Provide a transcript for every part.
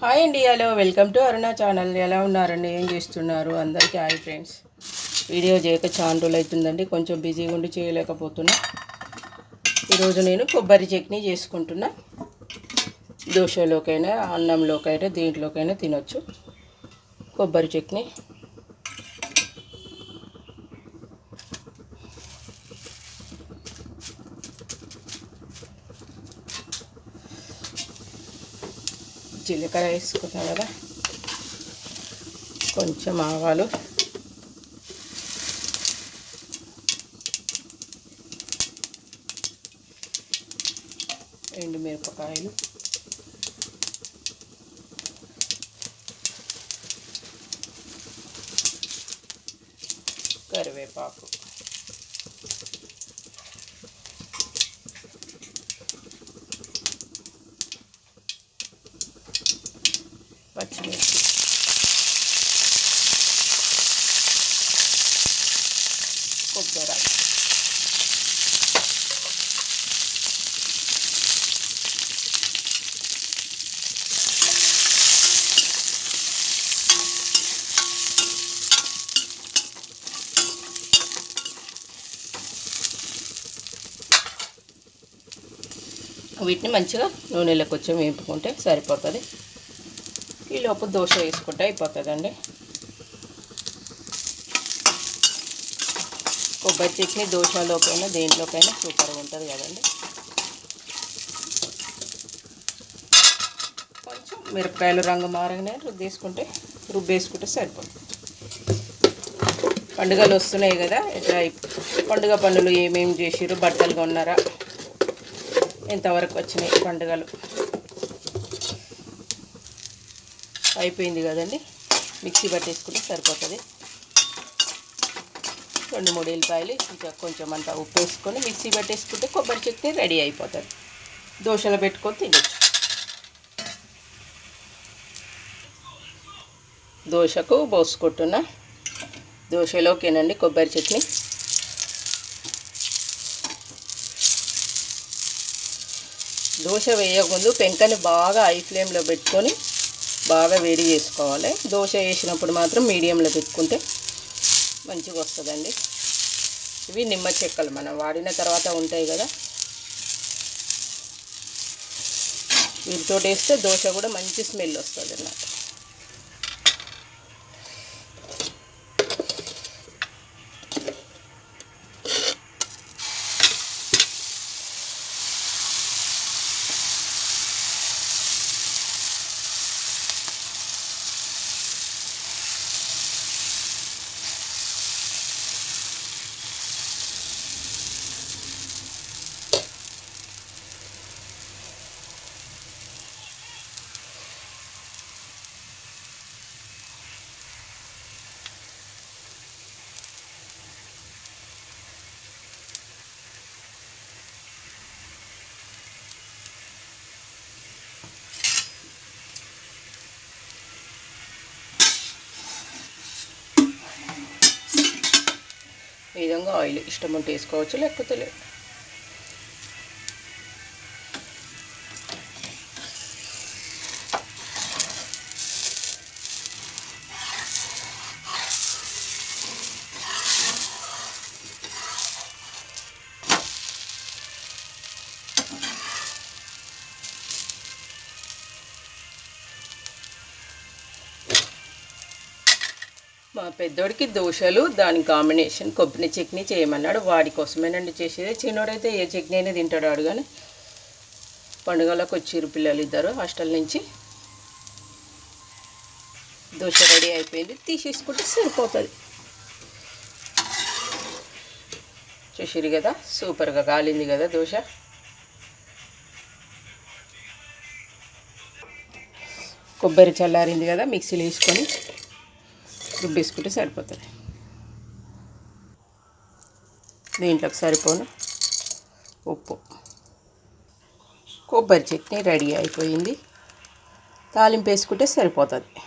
Hi అండి hello welcome to Aruna channel. ఎలా ఉన్నారండి? ఏం చేస్తున్నారు? అందరికీ హాయ్ ఫ్రెండ్స్. వీడియో చేయక చాలా రోజులు అవుతుందండి. కొంచెం బిజీగా ఉండి చేయలేకపోతున్నా. ఈరోజు నేను కొబ్బరి చట్నీ చేసుకుంటున్నా. దోశలోకైనా అన్నంలోకైనా దీంట్లోకైనా తినొచ్చు. కొబ్బరి చట్నీ. జీలకర్ర వేసుకున్నాం కదా. కొంచెం ఆవాలు. ఎండు మిరపకాయలు. కరివేపాకు. పచ్చిమిర్చి. కొబ్బరి. వీటిని మంచిగా నూనెలోకి వచ్చి వేపుకుంటే సరిపోతుంది. ఈలోపు దోశ వేసుకుంటే అయిపోతుందండి. కొబ్బరి చట్నీ దోశలోకైనా దేంట్లోకైనా సూపర్గా ఉంటుంది కదండి. కొంచెం మిరపకాయలు రంగు మారగానే రుద్దేసుకుంటే రుబ్బేసుకుంటే సరిపోతుంది. పండుగలు వస్తున్నాయి కదా ఇట్లా పండుగ పనులు ఏమేమి చేసిరు బట్టలు కొన్నారా ఎంతవరకు వచ్చినాయి పండుగలు? అయిపోయింది కదండి. మిక్సీ పట్టేసుకుంటే సరిపోతుంది. రెండు మూడు ఎల్లిపాయలు ఇంకా కొంచెం అంతా ఉప్పు వేసుకొని మిక్సీ పట్టేసుకుంటే కొబ్బరి చట్నీ రెడీ అయిపోతుంది. దోశలో పెట్టుకొని తినచ్చు. దోశకు పోసుకుంటున్నా. దోశలోకేనండి కొబ్బరి చట్నీ దోశ వేయకముందు పెంకని బాగా హై ఫ్లేమ్లో పెట్టుకొని బాగా వేడి చేసుకోవాలి. దోశ వేసినప్పుడు మాత్రం మీడియంలో పెట్టుకుంటే మంచిగా వస్తుందండి. ఇవి నిమ్మ చెక్కలు మనం వాడిన తర్వాత ఉంటాయి కదా. వీటితో వేస్తే దోశ కూడా మంచి స్మెల్ వస్తుంది అన్నమాట ఈ విధంగా ఆయిల్ ఇష్టం ఉంటే వేసుకోవచ్చు లేకపోతే లేదు. మా పెద్దోడికి దోశలు దాని కాంబినేషన్ కొబ్బరి చట్నీ చేయమన్నాడు. వాడి కోసమేనండి చేసేది. చిన్నోడైతే ఏ చట్నీ అయినా తింటాడు ఆడు కానీ పండుగలకు వచ్చిరు పిల్లలు ఇద్దరు. హాస్టల్ నుంచి దోశ రెడీ అయిపోయింది. తీసేసుకుంటే సరిపోతుంది. చూసిరు కదా? సూపర్గా కాలింది కదా దోశ. కొబ్బరి చల్లారింది కదా మిక్సీలో వేసుకొని. రుబ్బేసుకుంటే సరిపోతుంది. దీంట్లోకి సరిపోను ఉప్పు. కొబ్బరి చట్నీ రెడీ అయిపోయింది. తాలింపు వేసుకుంటే సరిపోతుంది.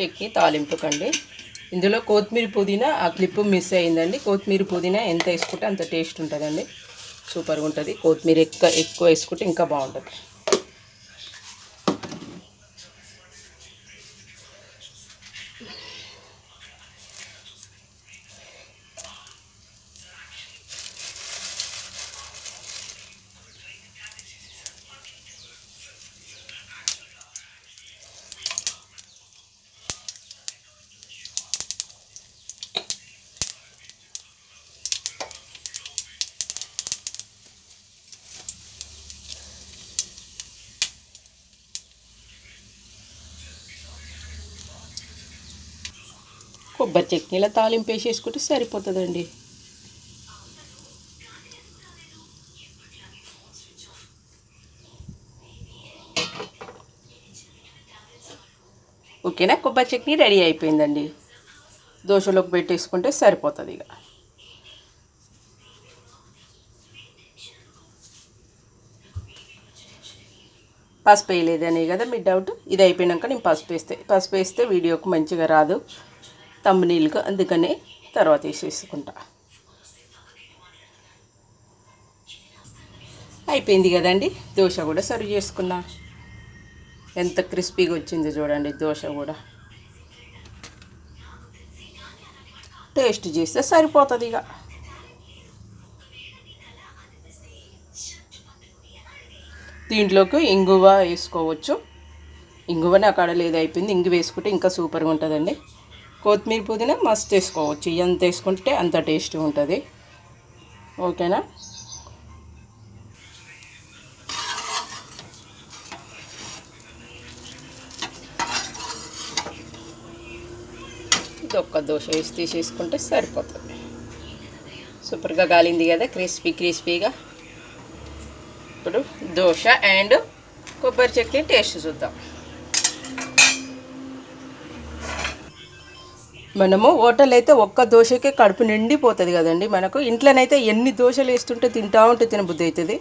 చెక్కి తాలింపుకండి. ఇందులో కొత్తిమీర పుదీనా ఆ క్లిప్ మిస్ అయిందండి. కొత్తిమీర పుదీనా ఎంత వేసుకుంటే అంత టేస్ట్ ఉంటుందండి. సూపర్గా ఉంటుంది కొత్తిమీర ఎక్కువ ఎక్కువ వేసుకుంటే ఇంకా బాగుంటుంది. కొబ్బరి చట్నీలో తాలింపు వేసేసుకుంటే సరిపోతుందండి. ఓకేనా? కొబ్బరి చట్నీ రెడీ అయిపోయిందండి. దోశలోకి పెట్టేసుకుంటే సరిపోతుంది ఇక. పసుపు వేయలేదనే కదా మీ డౌట్? ఇది అయిపోయినాక నేను పసుపు వేస్తే పసుపు వేస్తే వీడియోకి మంచిగా రాదు. తమ్మునీళ్ళకు అందుకనే తర్వాత వేసేసుకుంటా. అయిపోయింది కదండి దోశ కూడా సర్వ్ చేసుకున్నా. ఎంత క్రిస్పీగా వచ్చిందో చూడండి దోశ కూడా. టేస్ట్ చేస్తే సరిపోతుంది ఇక. దీంట్లోకి ఇంగువ వేసుకోవచ్చు. ఇంగువ నాకు అక్కడ లేదు అయిపోయింది. ఇంగు వేసుకుంటే ఇంకా సూపర్గా ఉంటుందండి. కొత్తిమీర పుదీనా మస్తు వేసుకోవచ్చు. ఎంత వేసుకుంటే అంత టేస్ట్ ఉంటుంది. ఓకేనా? ఇది ఒక్క దోశ వేసి తీసేసుకుంటే సరిపోతుంది. సూపర్గా గాలింది కదా క్రిస్పీ క్రిస్పీగా. ఇప్పుడు దోశ అండ్ కొబ్బరి చట్నీ టేస్ట్ చూద్దాం. మనము హోటల్ అయితే ఒక్క దోశకే కడుపు నిండిపోతుంది కదండి మనకు. ఇంట్లోనైతే ఎన్ని దోశలు వేస్తుంటే తింటా ఉంటే తినబుద్ధి అవుతుంది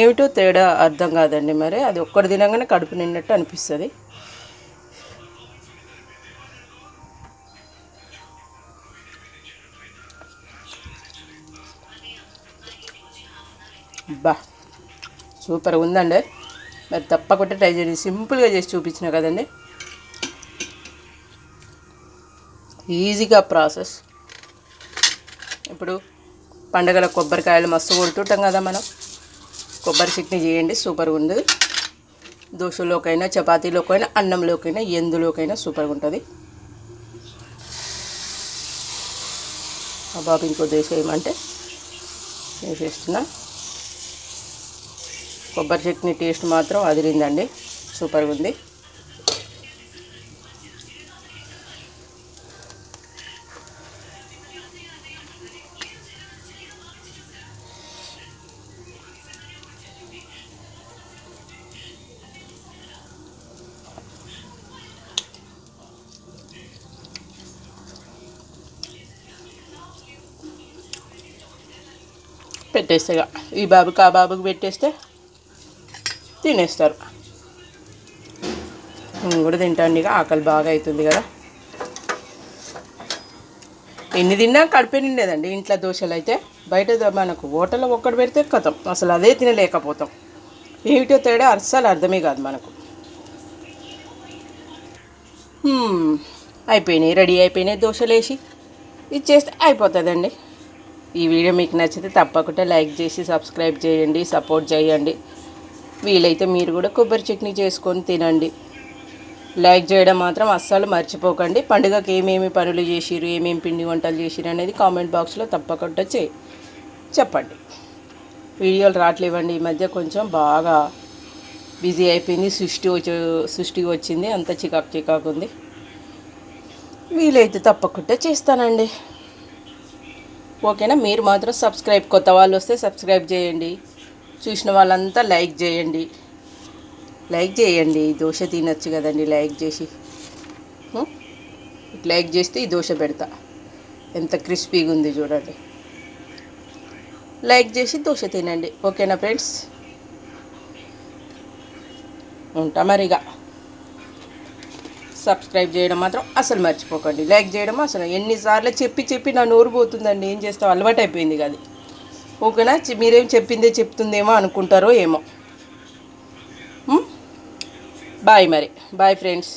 ఏమిటో తేడా అర్థం కాదండి మరి. అది ఒక్కటి తినగానే కడుపు నిండినట్టు అనిపిస్తుంది. బా సూపర్ ఉందండి. మరి తప్పకుండా ట్రై చేయండి. సింపుల్గా చేసి చూపించిన కదండి. ఈజీగా ప్రాసెస్. ఇప్పుడు పండగల కొబ్బరికాయలు మస్తు కొడుతుంటాం కదా మనం. కొబ్బరి చట్నీ చేయండి సూపర్గా ఉంది. దోశలోకైనా చపాతీలోకైనా అన్నంలోకైనా ఎందులోకైనా సూపర్గా ఉంటుంది. ఆ బాబు ఇంకో దోశ వేయమంటే వేసేస్తున్నా కొబ్బరి చట్నీ టేస్ట్ మాత్రం అదిరిందండి. సూపర్గా ఉంది. పెట్టేస్తే. ఈ బాబుకి ఆ బాబుకి పెట్టేస్తే తినేస్తారు. నేను కూడా తింటాను ఇక ఆకలి బాగా అవుతుంది కదా. ఎన్ని తిన్నా కడిపే నిండేదండి ఇంట్లో దోశలు అయితే. బయట మనకు హోటల్లో ఒక్కటి పెడితే కథం అసలు అదే తినలేకపోతాం. ఏమిటో తేడా అస్సలు అర్థమే కాదు మనకు. అయిపోయినాయి. రెడీ అయిపోయినాయి దోశలు వేసి ఇచ్చేస్తే అయిపోతుందండి. ఈ వీడియో మీకు నచ్చితే తప్పకుండా లైక్ చేసి సబ్స్క్రైబ్ చేయండి సపోర్ట్ చేయండి. వీలైతే మీరు కూడా కొబ్బరి చట్నీ చేసుకొని తినండి. లైక్ చేయడం మాత్రం అస్సలు మర్చిపోకండి. పండుగకి ఏమేమి పనులు చేసిరు ఏమేమి పిండి వంటలు చేసిరు అనేది కామెంట్ బాక్స్లో తప్పకుండా చే చెప్పండి. వీడియోలు రావట్లేవండి. ఈ మధ్య కొంచెం బాగా బిజీ అయిపోయింది. సృష్టి వచ్చి సృష్టి వచ్చింది. అంత చికాకు చికాకు ఉంది. వీలైతే తప్పకుండా చేస్తానండి. ఓకేనా? మీరు మాత్రం సబ్స్క్రైబ్ కొత్త వాళ్ళు వస్తే సబ్స్క్రైబ్ చేయండి. చూసిన వాళ్ళంతా లైక్ చేయండి. లైక్ చేయండి. దోశ తినచ్చు కదండి లైక్ చేసి. లైక్ చేస్తే ఈ దోశ పెడతా. ఎంత క్రిస్పీగా ఉంది చూడండి. లైక్ చేసి దోశ తినండి. ఓకేనా ఫ్రెండ్స్? ఉంటా మరిగా. సబ్స్క్రైబ్ చేయడం మాత్రం అసలు మర్చిపోకండి. లైక్ చేయడం అసలు ఎన్నిసార్లు చెప్పి చెప్పి నా నోరు పోతుందండి. ఏం చేస్తావు? అలవాటు అయిపోయింది అది. ఓకేనా? మీరేం చెప్పిందే చెప్తుందేమో అనుకుంటారో ఏమో. బాయ్ మరి. Bye friends.